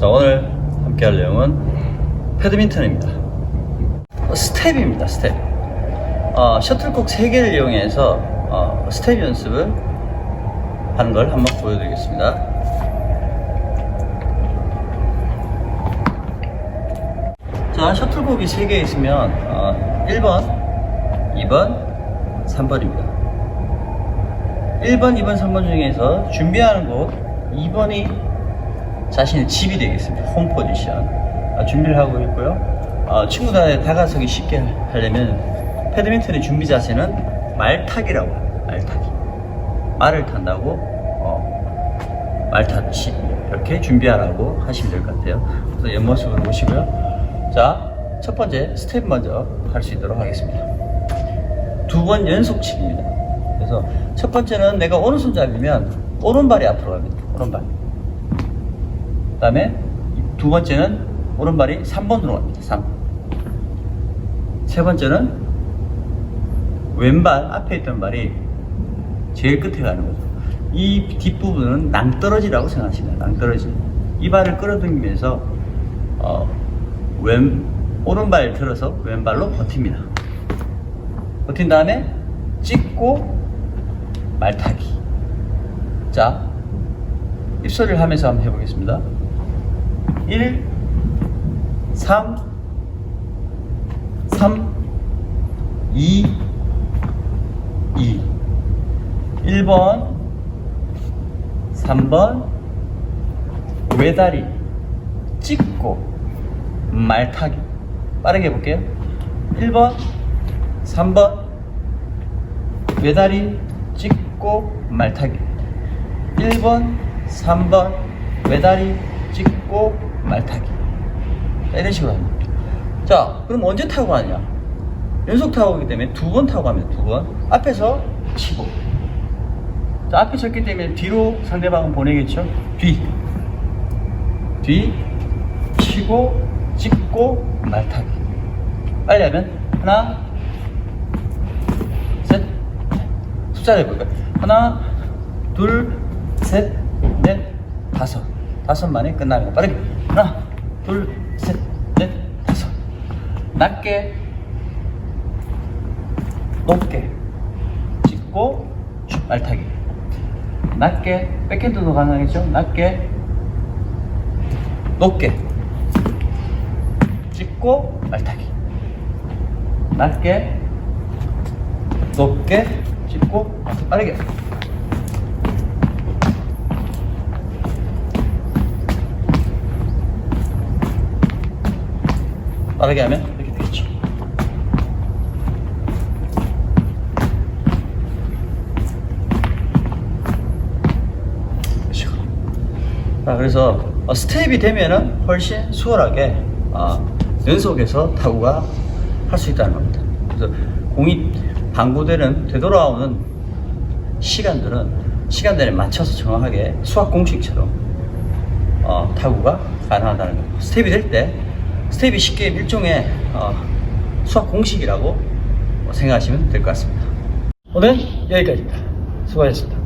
자, 오늘 함께 할 내용은 패드민턴입니다. 어, 스텝입니다, 스텝. 어, 셔틀콕 3개를 이용해서 어, 스텝 연습을 하는 걸 한번 보여드리겠습니다. 자, 셔틀콕이 3개 있으면 어, 1번, 2번, 3번입니다. 1번, 2번, 3번 중에서 준비하는 곳 2번이 자신의 집이 되겠습니다. 홈 포지션. 아, 준비를 하고 있고요. 아, 친구들한테 다가서기 쉽게 하려면 패드민턴의 준비 자세는 말타기라고 해요. 말타기. 말을 탄다고 어, 말 타듯이 이렇게 준비하라고 하시면 될 것 같아요. 그래서 옆모습으로 보시고요. 자, 첫 번째 스텝 먼저 할 수 있도록 하겠습니다. 두 번 연속 칩니다. 그래서 첫 번째는 내가 오른손잡이면 오른발이 앞으로 갑니다. 오른발. 그 다음에 두 번째는 오른발이 3번으로 갑니다. 3. 세 번째는 왼발 앞에 있던 발이 제일 끝에 가는 거죠. 이 뒷부분은 낭떠러지라고 생각하시면. 낭떠러지. 이 발을 끌어당기면서 어, 왼 오른발 들어서 왼발로 버팁니다. 버틴 다음에 찍고 말타기. 자, 입소리를 하면서 한번 해보겠습니다. 1, 3, 3, 2, 2. 1번, 3번, 외다리, 찍고, 말타기. 빠르게 해볼게요. 1번, 3번, 외다리, 찍고, 말타기. 1번, 3번, 외다리, 찍고, 말타기. 자, 이런 식으로 합니다. 자, 그럼 언제 타고 가느냐? 연속 타고 오기 때문에 두 번 타고 갑니다. 두 번. 앞에서 치고. 자, 앞에 쳤기 때문에 뒤로 상대방은 보내겠죠? 뒤. 뒤, 치고, 찍고, 말타기. 빨리 하면, 하나, 셋, 숫자 해볼까요? 하나, 둘, 셋, 넷, 다섯. 다섯 만에 끝납니다. 빠르게. 하나, 둘, 셋, 넷, 다섯. 낮게, 높게. 쭉 말타기. 낮게, 백핸드도 가능하겠죠? 낮게, 높게. 찍고, 말타기. 낮게, 높게, 찍고, 빠르게. 빠르게 하면 이렇게 되겠죠. 자, 그래서 어, 스텝이 되면은 훨씬 수월하게 어, 연속해서 타구가 할 수 있다는 겁니다. 그래서 공이 방구되는 되돌아오는 시간들은 시간대에 맞춰서 정확하게 수학 공식처럼 어, 타구가 가능하다는 겁니다. 스텝이 될 때 스텝이 쉽게 일종의 어, 수학 공식이라고 생각하시면 될 것 같습니다. 오늘 여기까지입니다. 수고하셨습니다.